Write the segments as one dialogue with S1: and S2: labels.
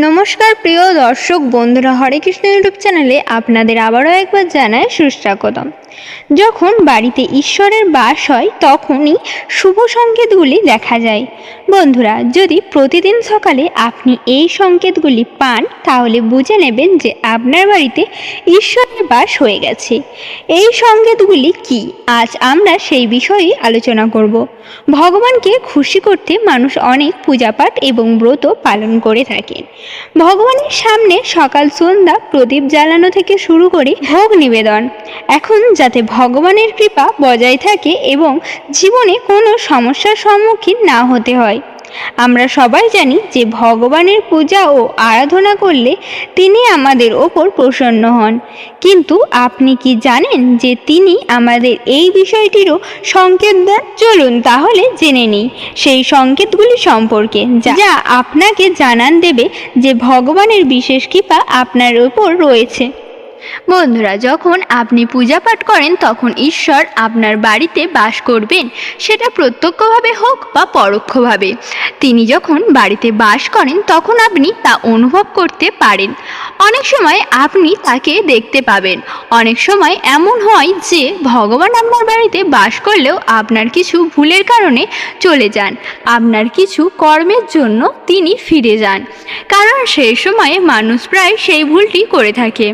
S1: নমস্কার, প্রিয় দর্শক বন্ধুরা, হরে কৃষ্ণ ইউটিউব চ্যানেলে আপনাদের আবারও একবার জানায় সুস্বাগতম। যখন বাড়িতে ঈশ্বরের বাস হয়, তখনই শুভ সংকেতগুলি দেখা যায়। বন্ধুরা, যদি প্রতিদিন সকালে আপনি এই সংকেতগুলি পান, তাহলে বুঝে নেবেন যে আপনার বাড়িতে ঈশ্বরের বাস হয়ে গেছে। এই সংকেতগুলি কি? আজ আমরা সেই বিষয়েই আলোচনা করব। ভগবানকে খুশি করতে মানুষ অনেক পূজাপাঠ এবং ব্রত পালন করে থাকেন। ভগবানের সামনে সকাল সন্ধ্যা প্রদীপ জ্বালানো থেকে শুরু করে ভোগ নিবেদন। এখন যাতে ভগবানের কৃপা বজায় থাকে এবং জীবনে কোনো সমস্যার সম্মুখীন না হতে হয়। আমরা সবাই জানি যে ভগবানের পূজা ও আরাধনা করলে তিনি আমাদের ওপর প্রসন্ন হন। কিন্তু আপনি কি জানেন যে তিনি আমাদের এই বিষয়টিরও সংকেত দেন? চলুন তাহলে জেনে নিই সেই সংকেতগুলি সম্পর্কে যা আপনাকে জানান দেবে যে ভগবানের বিশেষ কৃপা আপনার ওপর রয়েছে। বন্ধুরা, যখন আপনি পূজা পাঠ করেন, তখন ঈশ্বর আপনার বাড়িতে বাস করবেন। সেটা প্রত্যক্ষভাবে হোক বা পরোক্ষভাবে। তিনি যখন বাড়িতে বাস করেন, তখন আপনি তা অনুভব করতে পারেন। অনেক সময় আপনি তাকে দেখতে পাবেন। অনেক সময় এমন হয় যে, ভগবান আপনার বাড়িতে বাস করলেও আপনার কিছু ভুলের কারণে চলে যান। আপনার কিছু কর্মের জন্য তিনি ফিরে যান। কারণ সেই সময়ে মানুষ প্রায় সেই ভুলটি করে থাকে।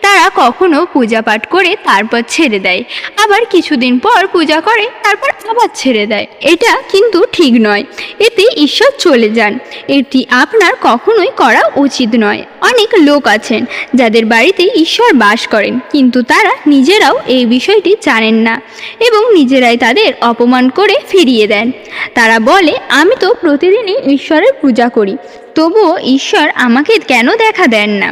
S1: তারা কখনো পূজা পাঠ করে তারপর ছেড়ে দেয়। আবার কিছুদিন পর পূজা করে, তারপর আবার ছেড়ে দেয়। এটা কিন্তু ঠিক নয়। এতে ঈশ্বর চলে যান। এটি আপনার কখনোই করা উচিত নয়। অনেক লোক আছেন যাদের বাড়িতে ঈশ্বর বাস করেন, কিন্তু তারা নিজেরাও এই বিষয়টি জানেন না এবং নিজেরাই তাদের অপমান করে ফিরিয়ে দেন। তারা বলে, আমি তো প্রতিদিনই ঈশ্বরের পূজা করি, তবুও ঈশ্বর আমাকে কেন দেখা দেন না?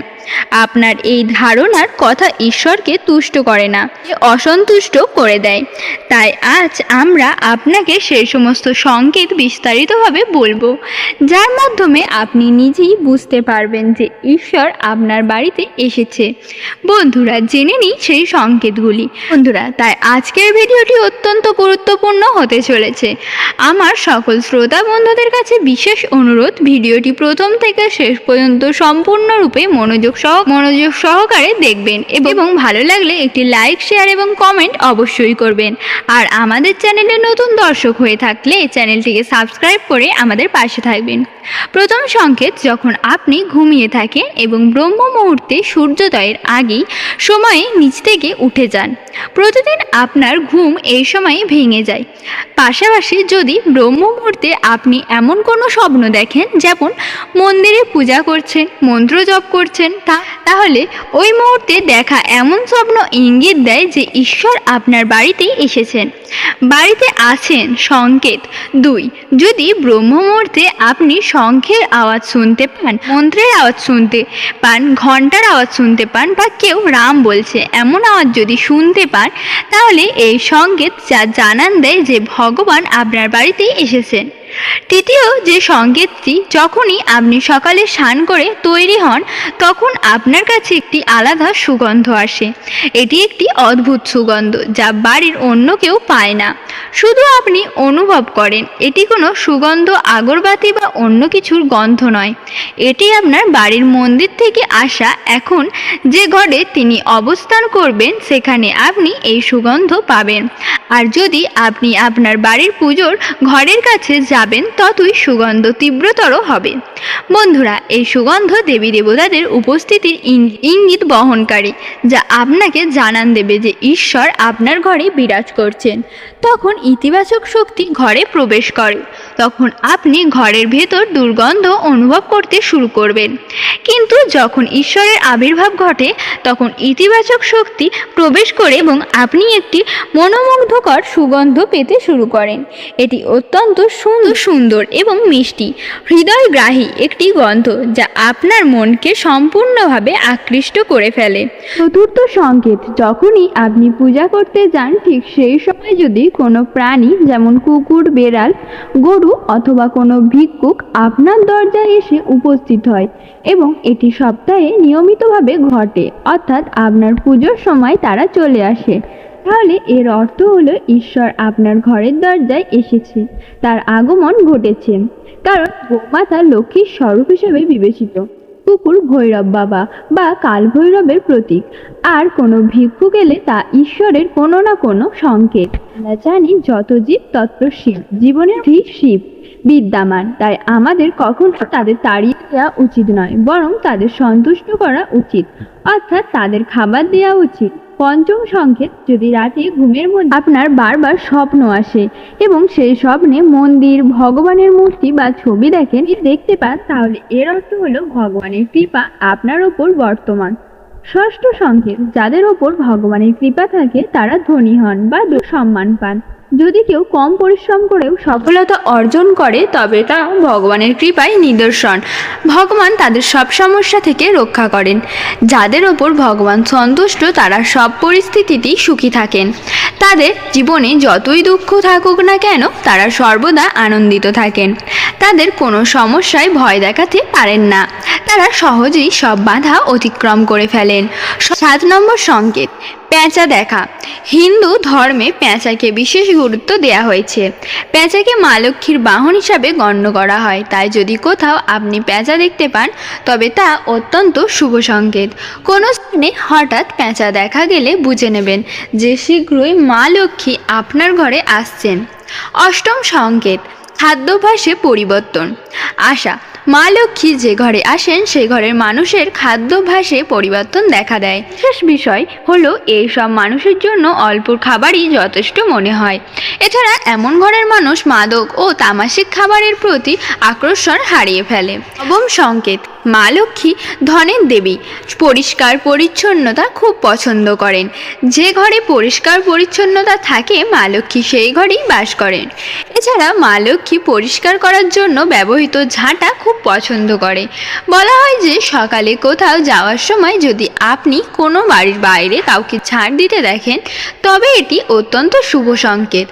S1: আপনার এই ধারণার কথা ঈশ্বরকে তুষ্ট করে না অসন্তুষ্ট করে দেয়। তাই আজ আমরা আপনাকে সেই সমস্ত সংকেত বিস্তারিতভাবে বলব, যার মাধ্যমে আপনি নিজেই বুঝতে পারবেন যে ঈশ্বর আপনার বাড়িতে এসেছে। বন্ধুরা, জেনে নিই সেই সংকেতগুলি। বন্ধুরা, তাই আজকের ভিডিওটি অত্যন্ত গুরুত্বপূর্ণ হতে চলেছে। আমার সকল শ্রোতা বন্ধুদের কাছে বিশেষ অনুরোধ, ভিডিওটি প্রথম থেকে শেষ পর্যন্ত সম্পূর্ণরূপে মনোযোগ সহ মনোযোগ সহকারে দেখবেন এবং ভালো লাগলে একটি লাইক শেয়ার এবং কমেন্ট অবশ্যই করবেন। আর আমাদের চ্যানেলে নতুন দর্শক হয়ে থাকলে চ্যানেলটিকে সাবস্ক্রাইব করে আমাদের পাশে থাকবেন। প্রথম সংকেত, যখন আপনি ঘুমিয়ে থাকেন এবং ব্রহ্ম মুহূর্তে সূর্যোদয়ের আগেই সময়ে নিচ থেকে উঠে যান, প্রতিদিন আপনার ঘুম এই সময়ে ভেঙে যায়। পাশাপাশি যদি ব্রহ্ম মুহূর্তে আপনি এমন কোনো স্বপ্ন দেখেন, যেমন মন্দিরে পূজা করছেন, মন্ত্র জপ করছেন তা তাহলে ওই মুহূর্তে দেখা এমন স্বপ্ন ইঙ্গিত দেয় যে ঈশ্বর আপনার বাড়িতেই এসেছেন। বাড়িতে আছেন সংকেত। দুই, যদি ব্রহ্ম মুহূর্তে আপনি শঙ্খের আওয়াজ শুনতে পান, মন্ত্রের আওয়াজ শুনতে পান ঘণ্টার আওয়াজ শুনতে পান বা কেউ রাম বলছে, এমন আওয়াজ যদি শুনতে পান, তাহলে এই সংকেত যা জানান দেয় যে ভগবান আপনার বাড়িতেই এসেছেন। তৃতীয় যে সংকেতটি, যখনই আপনি সকালে স্নান করে তৈরি হন, তখন আপনার কাছে একটি আলাদা সুগন্ধ আসে। এটি একটি অদ্ভুত সুগন্ধ যা বাড়ির অন্য কেউ পায় না। শুধু আপনি অনুভব করেন, এটি কোনো সুগন্ধ আগরবাতি বা অন্য কিছুর গন্ধ নয়। এটি আপনার বাড়ির মন্দির থেকে আসা এখন যে ঘরে তিনি অবস্থান করবেন, সেখানে আপনি এই সুগন্ধ পাবেন। আর যদি আপনি আপনার বাড়ির পুজোর ঘরের কাছে যাবেন ততই সুগন্ধ তীব্রতর হবে। বন্ধুরা, এই সুগন্ধ দেবী দেবতাদের উপস্থিতির ইঙ্গিত বহনকারী, যা আপনাকে জানান দেবে যে ঈশ্বর আপনার ঘরে বিরাজ করছেন। তখন ইতিবাচক শক্তি ঘরে প্রবেশ করে। তখন আপনি ঘরের ভেতর দুর্গন্ধ অনুভব করতে শুরু করবেন। কিন্তু যখন ঈশ্বরের আবির্ভাব ঘটে, তখন ইতিবাচক শক্তি প্রবেশ করে এবং আপনি একটি মনোমুগ্ধকর সুগন্ধ পেতে শুরু করেন। এটি অত্যন্ত সুন্দর সুন্দর এবং মিষ্টি। হৃদয়গ্রাহী একটি গন্ধ যা আপনার মনকে সম্পূর্ণভাবে আকৃষ্ট করে ফেলে। চতুর্থ সংকেত, যখনই আপনি পূজা করতে যান, ঠিক সেই সময় যদি কোনো প্রাণী, যেমন কুকুর, বেড়াল, গরু অথবা কোনো ভিক্ষুক আপনার দরজায় এসে উপস্থিত হয় এবং এটি সপ্তাহে নিয়মিতভাবে ঘটে, অর্থাৎ আপনার পুজোর সময় তারা চলে আসে। তাহলে এর অর্থ হলো ঈশ্বর আপনার ঘরের দরজায় এসেছে। তার আগমন ঘটেছে। কারণ গোমাতা লক্ষ্মীর স্বরূপ হিসেবে বিবেচিত।
S2: কুকুর ভৈরব বাবা বা কাল ভৈরবের প্রতীক। আর কোনো ভিক্ষু গেলে তা ঈশ্বরের কোনো না কোনো সংকেত। আমরা জানি যত জীব তত্ত্ব শিব। জীবনের ভি শিব। বিদ্যমান। তাই আমাদের কখনো তাদের তাড়িয়ে দেওয়া উচিত নয়, বরং তাদের সন্তুষ্ট করা উচিত। অর্থাৎ তাদের খাবার দেওয়া উচিত। পঞ্চম সংকেত, যদি রাতে ঘুমের মধ্যে আপনার বারবার স্বপ্ন আসে এবং সেই স্বপ্নে মন্দির, ভগবানের মূর্তি বা ছবি দেখেন দেখতে পান, তাহলে এর অর্থ হলো ভগবানের কৃপা আপনার ওপর বর্তমান। ষষ্ঠ সংকেত, যাদের ওপর ভগবানের কৃপা থাকে, তারা ধনী হন বা সম্মান পান। যদি কেউ কম পরিশ্রম করেও সফলতা অর্জন করে, তবে তা ভগবানের কৃপায় নিদর্শন। ভগবান তাদের সব সমস্যা থেকে রক্ষা করেন। যাদের ওপর ভগবান সন্তুষ্ট, তারা সব পরিস্থিতিতেই সুখী থাকেন। তাদের জীবনে যতই দুঃখ থাকুক না কেন, তারা সর্বদা আনন্দিত থাকেন। তাদের কোনো সমস্যায় ভয় দেখাতে পারেন না। তারা সহজেই সব বাধা অতিক্রম করে ফেলেন। সাত নম্বর সংকেত পেঁচা দেখা। হিন্দু ধর্মে পেঁচাকে বিশেষ গুরুত্ব দেওয়া হয়েছে। পেঁচাকে মা লক্ষ্মীর বাহন হিসাবে গণ্য করা হয়। তাই যদি কোথাও আপনি পেঁচা দেখতে পান, তবে তা অত্যন্ত শুভ সংকেত। কোনো স্থানে হঠাৎ পেঁচা দেখা গেলে বুঝে নেবেন যে শীঘ্রই মা লক্ষ্মী আপনার ঘরে আসছেন। অষ্টম সংকেত, খাদ্যাভ্যাসে পরিবর্তন। আশা মা লক্ষ্মী যে ঘরে আসেন, সেই ঘরের মানুষের খাদ্যাভ্যাসে পরিবর্তন দেখা দেয়। শেষ বিষয় হলো, এই সব মানুষের জন্য অল্প খাবারই যথেষ্ট মনে হয়। এছাড়া এমন ঘরের মানুষ মাদক ও তামাসিক খাবারের প্রতি আকর্ষণ হারিয়ে ফেলে। নবম সংকেত মা লক্ষ্মী ধনের দেবী। পরিষ্কার পরিচ্ছন্নতা খুব পছন্দ করেন। যে ঘরে পরিষ্কার পরিচ্ছন্নতা থাকে, মা লক্ষ্মী সেই ঘরেই বাস করেন। এছাড়া মা লক্ষ্মী পরিষ্কার করার জন্য ব্যবহৃত ঝাঁটা খুব পছন্দ করে। বলা হয় যে, সকালে কোথাও যাওয়ার সময় যদি আপনি কোনো বাড়ির বাইরে কাউকে ঝাঁট দিতে দেখেন, তবে এটি অত্যন্ত শুভ সংকেত।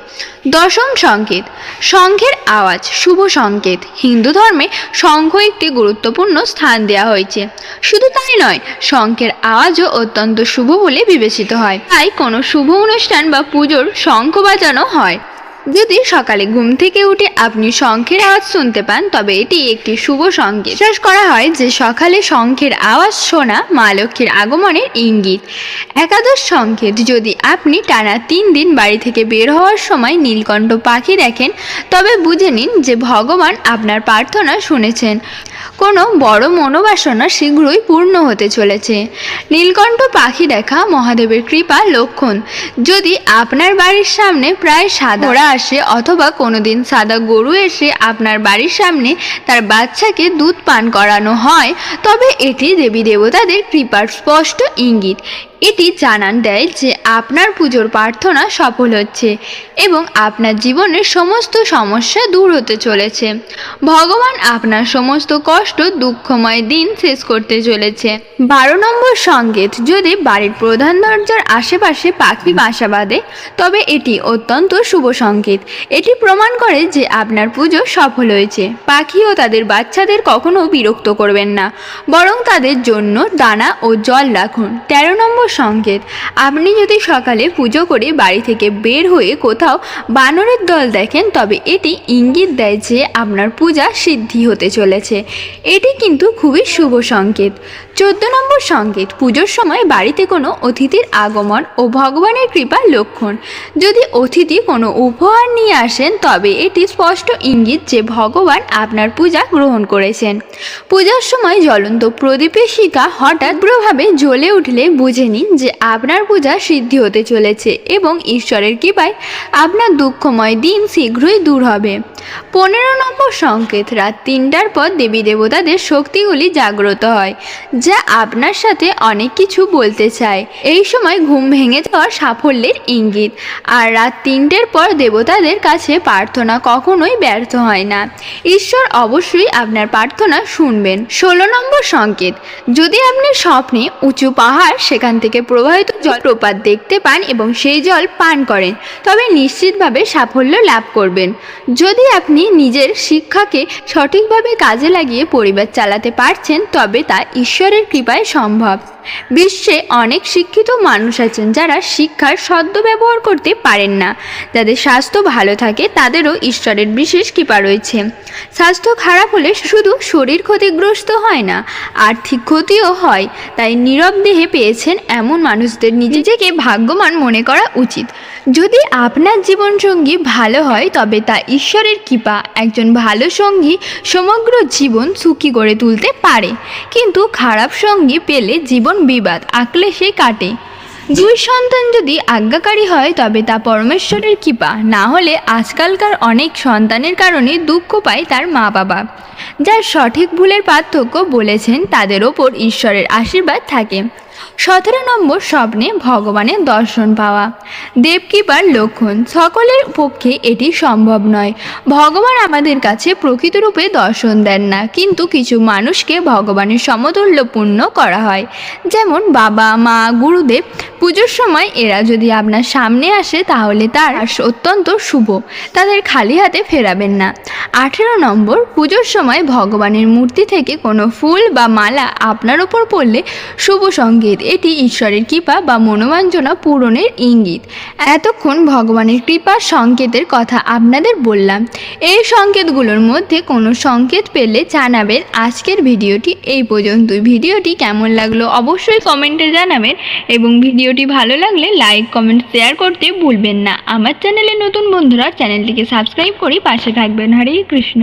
S2: দশম সংকেত শঙ্খের আওয়াজ, শুভ সংকেত। হিন্দু ধর্মে শঙ্খ একটি গুরুত্বপূর্ণ স্থান। দেওয়া হয়েছে। শুধু তাই নয়, শঙ্খের আওয়াজও অত্যন্ত শুভ বলে বিবেচিত হয়। তাই কোনো শুভ অনুষ্ঠান বা পুজোর শঙ্খ বাজানো হয়। যদি সকালে ঘুম থেকে উঠে আপনি শঙ্খের আওয়াজ শুনতে পান, তবে এটি একটি শুভ সংকেত। বিশ্বাস করা হয় যে সকালে শঙ্খের আওয়াজ শোনা মা লক্ষ্মীর আগমনের ইঙ্গিত। একাদশ সংকেত, যদি আপনি টানা তিন দিন বাড়ি থেকে বের হওয়ার সময় নীলকণ্ঠ পাখি দেখেন, তবে বুঝে নিন যে ভগবান আপনার প্রার্থনা শুনেছেন। কোনো বড় মনোবাসনা শীঘ্রই পূর্ণ হতে চলেছে। নীলকণ্ঠ পাখি দেখা মহাদেবের কৃপা লক্ষণ। যদি আপনার বাড়ির সামনে প্রায় সাদা আসে অথবা কোনো দিন সাদা গরু এসে আপনার বাড়ির সামনে তার বাচ্চাকে দুধ পান করানো হয়, তবে এটি দেবী দেবতাদের কৃপার স্পষ্ট ইঙ্গিত। এটি জানান দেয় যে আপনার পুজোর প্রার্থনা সফল হচ্ছে এবং আপনার জীবনের সমস্ত সমস্যা দূর হতে চলেছে। ভগবান আপনার সমস্ত কষ্ট, দুঃখময় দিন শেষ করতে চলেছে। বারো নম্বর সংকেত, যদি বাড়ির প্রধান দরজার আশেপাশে পাখি বাসা বাঁধে, তবে এটি অত্যন্ত শুভ সংকেত। এটি প্রমাণ করে যে আপনার পুজো সফল হয়েছে। পাখি ও তাদের বাচ্চাদের কখনো বিরক্ত করবেন না, বরং তাদের জন্য দানা ও জল রাখুন। তেরো নম্বর সংকেত আপনি যদি সকালে পুজো করে বাড়ি থেকে বের হয়ে কোথাও বানরের দল দেখেন, তবে এটি ইঙ্গিত দেয় যে আপনার পূজা সিদ্ধি হতে চলেছে। এটি কিন্তু খুবই শুভ সংকেত চোদ্দ নম্বর সংকেত পুজোর সময় বাড়িতে কোনো অতিথির আগমন ও ভগবানের কৃপার লক্ষণ। যদি অতিথি কোনো উপহার নিয়ে আসেন, তবে এটি স্পষ্ট ইঙ্গিত যে ভগবান আপনার পূজা গ্রহণ করেছেন। পূজার সময় জ্বলন্ত প্রদীপের শিকা হঠাৎ প্রভাবে জ্বলে উঠলে বুঝে নিন যে আপনার পূজা সিদ্ধি হতে চলেছে এবং ঈশ্বরের কৃপায় আপনার দুঃখময় দিন শীঘ্রই দূর হবে। পনেরো নম্বর সংকেত, রাত তিনটার পর দেবী দেবতাদের শক্তিগুলি জাগ্রত হয়, যা আপনার সাথে অনেক কিছু বলতে চায়। এই সময় ঘুম ভেঙে যাওয়ার সাফল্যের ইঙ্গিত, আর রাত তিনটের পর দেবতাদের কাছে প্রার্থনা কখনোই ব্যর্থ হয় না। ঈশ্বর অবশ্যই আপনার প্রার্থনা শুনবেন। ষোলো নম্বর সংকেত, যদি আপনি স্বপ্নে উঁচু পাহাড় সেখান থেকে প্রবাহিত জলপ্রপাত দেখতে পান এবং সেই জল পান করেন, তবে নিশ্চিতভাবে সাফল্য লাভ করবেন। যদি আপনি নিজের শিক্ষাকে সঠিকভাবে কাজে লাগিয়ে পরিবার চালাতে পারছেন, তবে তা ঈশ্বরের কৃপায় সম্ভব।
S1: বিশ্বে অনেক শিক্ষিত মানুষ আছেন যারা শিক্ষার সদ্য ব্যবহার করতে পারেন না। যাদের স্বাস্থ্য ভালো থাকে, তাদেরও ঈশ্বরের বিশেষ কৃপা রয়েছে। স্বাস্থ্য খারাপ হলে শুধু শরীর ক্ষতিগ্রস্ত হয় না, আর্থিক ক্ষতিও হয়। তাই নীরব দেহে পেয়েছেন এমন মানুষদের নিজেকে ভাগ্যবান মনে করা উচিত। যদি আপনার জীবনসঙ্গী ভালো হয়, তবে তা ঈশ্বরের কৃপা। একজন ভালো সঙ্গী সমগ্র জীবন সুখী করে তুলতে পারে। কিন্তু খারাপ সঙ্গী পেলে জীবন বিবাদ আঁকলে সে কাটে। দুই সন্তান যদি আজ্ঞাকারী হয়, তবে তা পরমেশ্বরের কৃপা। না হলে আজকালকার অনেক সন্তানের কারণে দুঃখ পায় তার মা বাবা যার সঠিক ভুলের পার্থক্য বলেছেন, তাদের ওপর ঈশ্বরের আশীর্বাদ থাকে। সতেরো নম্বর স্বপ্নে ভগবানের দর্শন পাওয়া। দেবকৃপার লক্ষণ, সকলের পক্ষে এটি সম্ভব নয়। ভগবান আমাদের কাছে প্রকৃত রূপে দর্শন দেন না, কিন্তু কিছু মানুষকে ভগবানের সমতুল্যপূর্ণ করা হয়। যেমন বাবা, মা, গুরুদেব, পুজোর সময় এরা যদি আপনার সামনে আসে, তাহলে তার অত্যন্ত শুভ। তাদের খালি হাতে ফেরাবেন না। আঠেরো নম্বর, পুজোর সময় ভগবানের মূর্তি থেকে কোনো ফুল বা মালা আপনার ওপর পড়লে শুভ সংকেত এটি ঈশ্বরের কৃপা বা মনোমাঞ্জনা পূরণের ইঙ্গিত। এতক্ষণ ভগবানের কৃপার সংকেতের কথা আপনাদের বললাম। এই সংকেতগুলোর মধ্যে কোনো সংকেত পেলে জানাবেন আজকের ভিডিওটি। এই পর্যন্তই। ভিডিওটি কেমন লাগল অবশ্যই কমেন্টে জানাবেন এবং ভিডিওটি ভালো লাগলে লাইক, কমেন্ট, শেয়ার করতে ভুলবেন না। আমার চ্যানেলে নতুন বন্ধুরা চ্যানেলটিকে সাবস্ক্রাইব করে পাশে থাকবেন। হরে কৃষ্ণ।